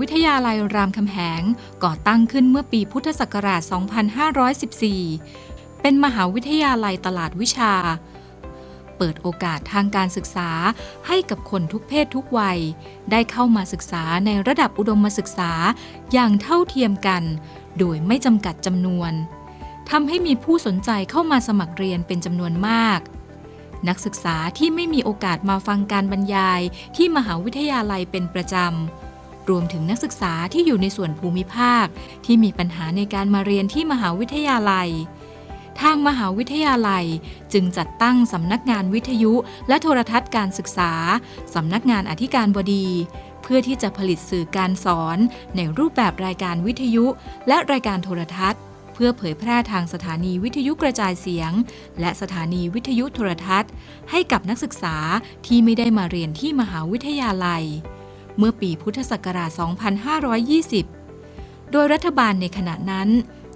วิทยาลัยรามคำแหงก่อตั้งขึ้นเมื่อปีพุทธศักราช 2514 เป็นมหาวิทยาลัยตลาดวิชา เปิดโอกาสทางการศึกษาให้กับคนทุกเพศทุกวัย ได้เข้ามาศึกษาในระดับอุดมศึกษาอย่างเท่าเทียมกัน โดยไม่จำกัดจำนวนทำให้มีผู้สนใจเข้ามาสมัครเรียนเป็นจำนวนมากนักศึกษาที่ไม่มีโอกาสมาฟังการบรรยายที่มหาวิทยาลัยเป็นประจำ รวมถึงนักศึกษาที่อยู่ในส่วนภูมิภาค ที่มีปัญหาในการมาเรียนที่มหาวิทยาลัย ทางมหาวิทยาลัยจึงจัดตั้งสำนักงานวิทยุ และโทรทัศน์การศึกษา สำนักงานอธิการบดี เพื่อที่จะผลิตสื่อการสอน ในรูปแบบรายการวิทยุ และรายการโทรทัศน์ เพื่อเผยแพร่ทางสถานีวิทยุกระจายเสียง และสถานีวิทยุโทรทัศน์ ให้กับนักศึกษาที่ไม่ได้มาเรียนที่มหาวิทยาลัย เมื่อปีพุทธศักราช 2520 โดยรัฐบาลในขณะนั้น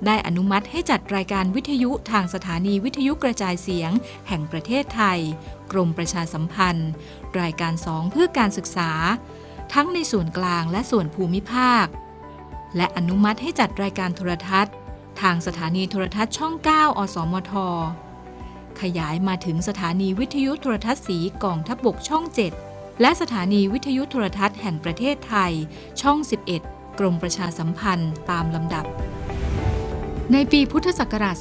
ได้อนุมัติให้จัดรายการวิทยุทางสถานีวิทยุกระจายเสียง แห่งประเทศไทย กรมประชาสัมพันธ์ รายการสองเพื่อการศึกษา ทั้งในส่วนกลางและส่วนภูมิภาค และอนุมัติให้จัดรายการโทรทัศน์ ทางสถานีโทรทัศน์ช่อง 9 อสมทขยายมาถึงสถานีวิทยุโทรทัศน์สีกองทัพบบกช่อง 7 และสถานีวิทยุโทรทัศน์แห่งประเทศไทย ช่อง 11 กรมประชาสัมพันธ์ตามลำดับ ในปีพุทธศักราช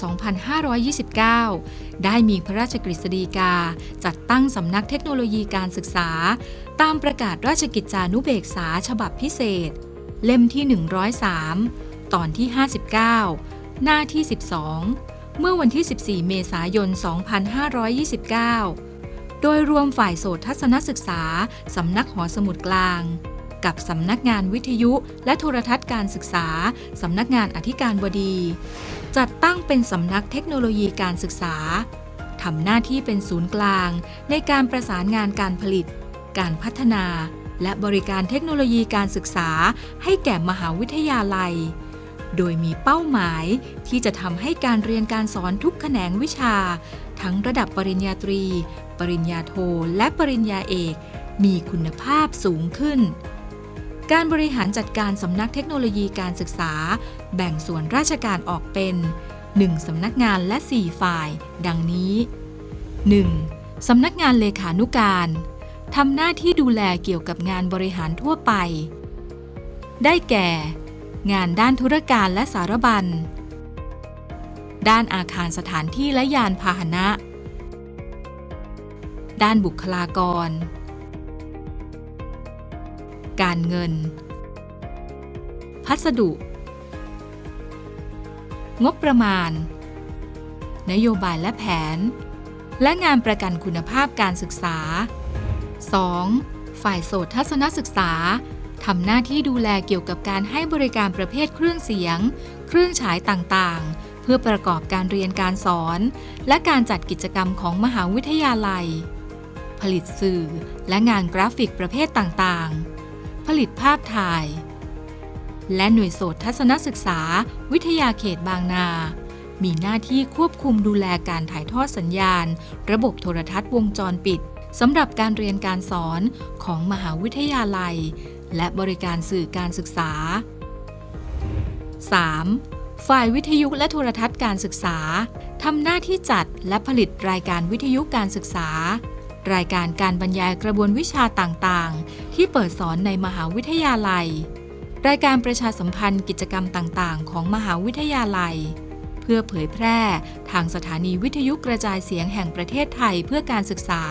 2529 ได้มีพระราชกฤษฎีกา จัดตั้งสำนักเทคโนโลยีการศึกษา ตามประกาศราชกิจจานุเบกษาฉบับพิเศษ เล่มที่ 103 ตอนที่ 59 หน้าที่ 12 เมื่อวันที่ 14 เมษายน 2529 โดยรวมฝ่ายโสตทัศนศึกษา สำนักหอสมุดกลาง กับสำนักงานวิทยุและโทรทัศน์การศึกษา สำนักงานอธิการบดี จัดตั้งเป็นสำนักเทคโนโลยีการศึกษาทำหน้าที่เป็นศูนย์กลาง ในการประสานงานการผลิต การพัฒนา และบริการเทคโนโลยีการศึกษา ให้แก่มหาวิทยาลัย โดยมีเป้าหมายที่จะทำให้การเรียนการสอนทุกแขนงวิชา ทั้งระดับปริญญาตรี ปริญญาโทและปริญญาเอก มีคุณภาพสูงขึ้น การบริหารจัดการสำนักเทคโนโลยีการศึกษา แบ่งส่วนราชการออกเป็น 1. สำนักงานและ 4 ฝ่าย ดังนี้ 1. สำนักงานเลขานุการทำหน้าที่ดูแลเกี่ยวกับงานบริหารทั่วไป ได้แก่ งานด้านธุรการและสารบัญ ด้านอาคารสถานที่และยานพาหนะ ด้านบุคลากร การเงิน พัสดุ งบประมาณ นโยบายและแผน และงานประกันคุณภาพการศึกษา 2. ฝ่ายโสตทัศนศึกษาทำหน้าที่ดูแลเกี่ยวกับการให้บริการประเภทเครื่องเสียง เครื่องฉายต่างๆ เพื่อประกอบการเรียนการสอน และการจัดกิจกรรมของมหาวิทยาลัย ลิตสื่อ และงานกราฟิกประเภทต่างๆ ผลิตภาพถ่าย และหน่วยโสตทัศนศึกษา วิทยาเขตบางนา มีหน้าที่ควบคุมดูแลการถ่ายทอดสัญญาณ ระบบโทรทัศน์วงจรปิดสำหรับการเรียนการสอนของมหาวิทยาลัย และบริการสื่อการศึกษา 3. ฝ่ายวิทยุและโทรทัศน์การศึกษาทำหน้าที่จัดและผลิตรายการวิทยุการศึกษา รายการการบรรยายกระบวนวิชาต่างๆ ที่เปิดสอนในมหาวิทยาลัย รายการประชาสัมพันธ์กิจกรรมต่างๆ ของมหาวิทยาลัย เพื่อเผยแพร่ทางสถานีวิทยุกระจายเสียงแห่งประเทศไทยเพื่อการศึกษา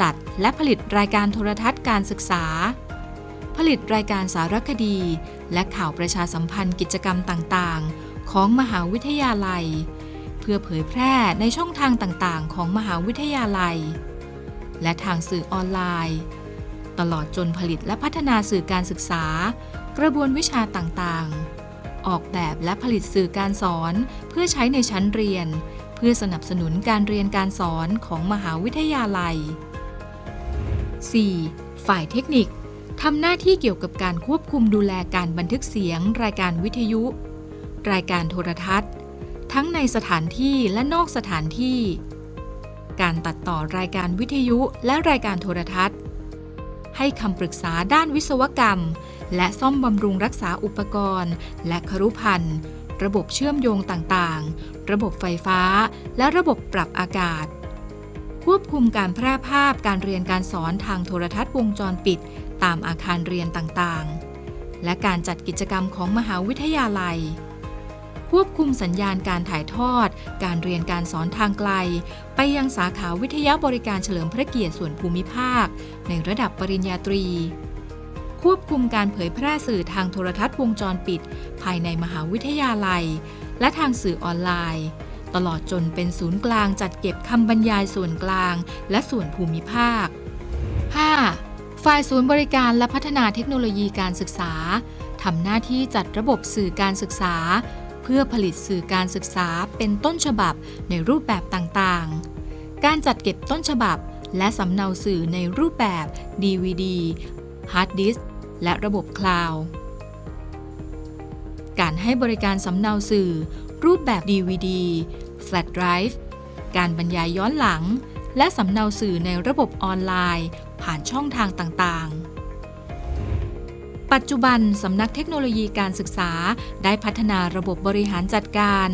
จัดและผลิตรายการโทรทัศน์การศึกษา ผลิตรายการสารคดี และข่าวประชาสัมพันธ์กิจกรรมต่างๆ ของมหาวิทยาลัย เพื่อเผยแพร่ในช่องทางต่างๆ ของมหาวิทยาลัย และทางสื่อออนไลน์ ตลอดจนผลิตและพัฒนาสื่อการศึกษา กระบวนวิชาต่างๆ ออกแบบและผลิตสื่อการสอน เพื่อใช้ในชั้นเรียน เพื่อสนับสนุนการเรียนการสอนของมหาวิทยาลัย 4. ฝ่ายเทคนิคทำหน้าที่เกี่ยวกับการควบคุมดูแลการบันทึกเสียง รายการวิทยุ รายการโทรทัศน์ ทั้งในสถานที่และนอกสถานที่ การตัดต่อรายการวิทยุและรายการโทรทัศน์ ให้คำปรึกษาด้านวิศวกรรม และซ่อมบำรุงรักษาอุปกรณ์ และครุพันธ์ระบบเชื่อมโยงต่างๆ ระบบไฟฟ้า และระบบปรับอากาศ ควบคุมการแพร่ภาพการเรียนการสอนทางโทรทัศน์วงจรปิด ตามอาคารเรียนต่างๆ และการจัดกิจกรรมของมหาวิทยาลัย ควบคุมสัญญาณการถ่ายทอด การเรียนการสอนทางไกล ไปยังสาขาวิทยาบริการเฉลิมพระเกียรติส่วนภูมิภาค ในระดับปริญญาตรี ควบคุมการเผยแพร่สื่อทางโทรทัศน์วงจรปิด ภายในมหาวิทยาลัย และทางสื่อออนไลน์ ตลอดจนเป็นศูนย์กลางจัดเก็บคำบรรยายส่วนกลาง และส่วนภูมิภาค 5. ฝ่ายศูนย์บริการและพัฒนาเทคโนโลยีการศึกษาทำหน้าที่จัดระบบสื่อการศึกษา เพื่อผลิตสื่อการศึกษาเป็นต้นฉบับในรูปแบบต่างๆ การจัดเก็บต้นฉบับ และสำเนาสื่อในรูปแบบ DVD ฮาร์ดดิสก์และระบบคลาวด์การให้บริการสำเนาสื่อ รูปแบบ DVD Flash Drive การบรรยายย้อนหลัง และสำเนาสื่อในระบบออนไลน์ ผ่านช่องทางต่างๆ ปัจจุบันสำนักเทคโนโลยีการศึกษาได้พัฒนาระบบบริหารจัดการ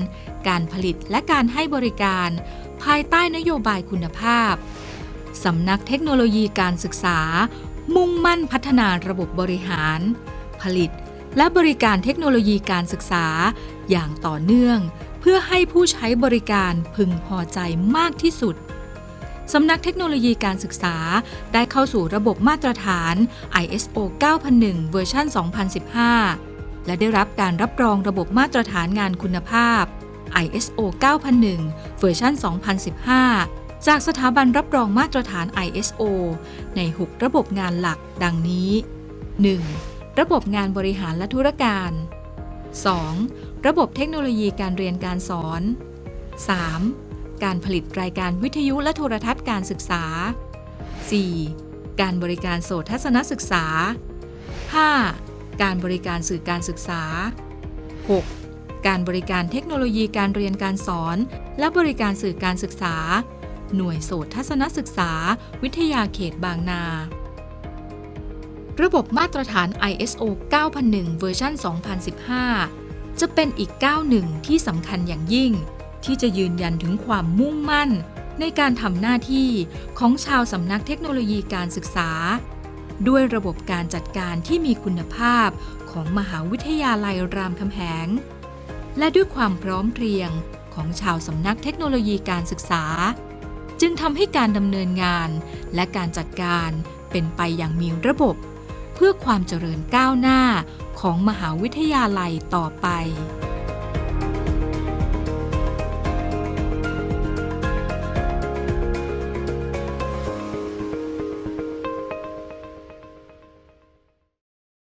การผลิตและการให้บริการ ภายใต้นโยบายคุณภาพ สำนักเทคโนโลยีการศึกษา มุ่งมั่นพัฒนาระบบบริหาร ผลิต และบริการเทคโนโลยีการศึกษา อย่างต่อเนื่อง เพื่อให้ผู้ใช้บริการพึงพอใจมากที่สุด สำนักเทคโนโลยีการศึกษา ได้เข้าสู่ระบบมาตรฐาน ISO 9001 เวอร์ชัน2015 และได้รับการรับรองระบบมาตรฐานงานคุณภาพ ISO 9001 เวอร์ชัน2015 จากสถาบันรับรองมาตรฐาน ISO ใน 6 ระบบงานหลักดังนี้ 1. ระบบงานบริหารและธุรการ 2. ระบบเทคโนโลยีการเรียนการสอน 3. การผลิตรายการวิทยุและโทรทัศน์การศึกษา 4. การบริการโสตทัศนศึกษา 5. การบริการสื่อการศึกษา 6. การบริการเทคโนโลยีการเรียนการสอน และบริการสื่อการศึกษา หน่วยโสตทัศนศึกษา วิทยาเขตบางนา ระบบมาตรฐาน ISO 9001 เวอร์ชัน2015 จะเป็นอีกก้าวหนึ่งที่สำคัญอย่างยิ่ง ที่จะยืนยันถึงความมุ่งมั่น ในการทำหน้าที่ของชาวสำนักเทคโนโลยีการศึกษา ด้วยระบบการจัดการที่มีคุณภาพของมหาวิทยาลัยรามคำแหง และด้วยความพร้อมเพรียงของชาวสำนักเทคโนโลยีการศึกษา จึงทำให้การดำเนินงานและการจัดการเป็นไปอย่างมีระบบ เพื่อความเจริญก้าวหน้าของมหาวิทยาลัยต่อไป